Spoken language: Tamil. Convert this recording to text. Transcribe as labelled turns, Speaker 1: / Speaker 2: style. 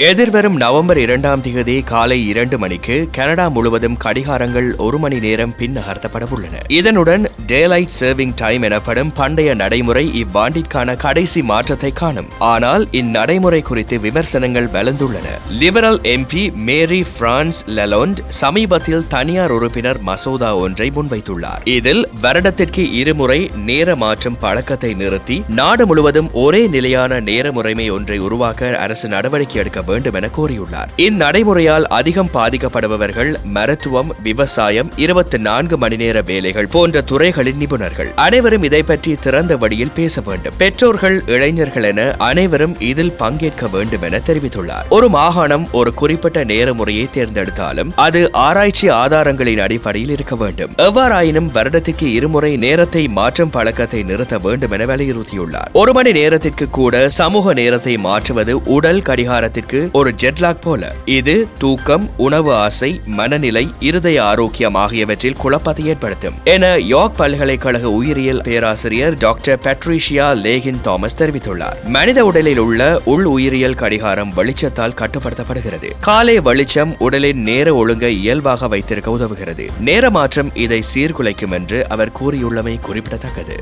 Speaker 1: எதிர்வரும் நவம்பர் இரண்டாம் தேதி காலை இரண்டு மணிக்கு கனடா முழுவதும் கடிகாரங்கள் ஒரு மணி நேரம் பின் நகர்த்தப்படவுள்ளன இதனுடன் டேலைட் சேவிங் டைம் எனப்படும் பண்டைய நடைமுறை இவ்வாண்டிற்கான கடைசி மாற்றத்தை காணும். ஆனால் இந்நடைமுறை குறித்து விமர்சனங்கள் வளர்ந்துள்ளன. Liberal MP Marie France Lalonde சமீபத்தில் தனியார் உறுப்பினர் மசோதா ஒன்றை முன்வைத்துள்ளார். இதில் வருடத்திற்கு இருமுறை நேர மாற்றும் பழக்கத்தை நிறுத்தி நாடு முழுவதும் ஒரே நிலையான நேர முறைமை ஒன்றை உருவாக்க அரசு நடவடிக்கை எடுக்க வேண்டும் என கூறியுள்ளார். இந்நடைமுறையால் அதிகம் பாதிக்கப்படுபவர்கள் மருத்துவம் விவசாயம் இருபத்தி நான்கு மணி நேர வேலைகள் போன்ற துறை துறைகளின் நிபுணர்கள். அனைவரும் இதை பற்றி திறந்த வழியில் பேச வேண்டும். பெற்றோர்கள் இளைஞர்கள் என அனைவரும் இதில் பங்கேற்க வேண்டும் என தெரிவித்துள்ளார். ஒரு மாகாணம் ஒரு குறிப்பிட்ட நேர முறையை தேர்ந்தெடுத்தாலும் அது ஆராய்ச்சி ஆதாரங்களின் அடிப்படையில் இருக்க வேண்டும். எவ்வாறாயினும் வருடத்திற்கு இருமுறை நேரத்தை மாற்றும் பழக்கத்தை நிறுத்த வேண்டும் என வலியுறுத்தியுள்ளார். ஒரு மணி நேரத்திற்கு கூட சமூக நேரத்தை மாற்றுவது உடல் கடிகாரத்திற்கு ஒரு ஜெட்லாக் போல. இது தூக்கம் உணவு ஆசை மனநிலை இருதய ஆரோக்கியம் ஆகியவற்றில் குழப்பத்தை ஏற்படுத்தும். என யோக் பல்கலைக்கழக உயிரியல் பேராசிரியர் டாக்டர் பேட்ரிஷியா லேகின் தாமஸ் தெரிவித்துள்ளார். மனித உடலில் உள்ள உள் உயிரியல் கடிகாரம் வெளிச்சத்தால் கட்டுப்படுத்தப்படுகிறது. காலை வெளிச்சம் உடலின் நேர ஒழுங்கை இயல்பாக வைத்திருக்க உதவுகிறது. நேர மாற்றம் இதை சீர்குலைக்கும் என்று அவர் கூறியுள்ளமை குறிப்பிடத்தக்கது.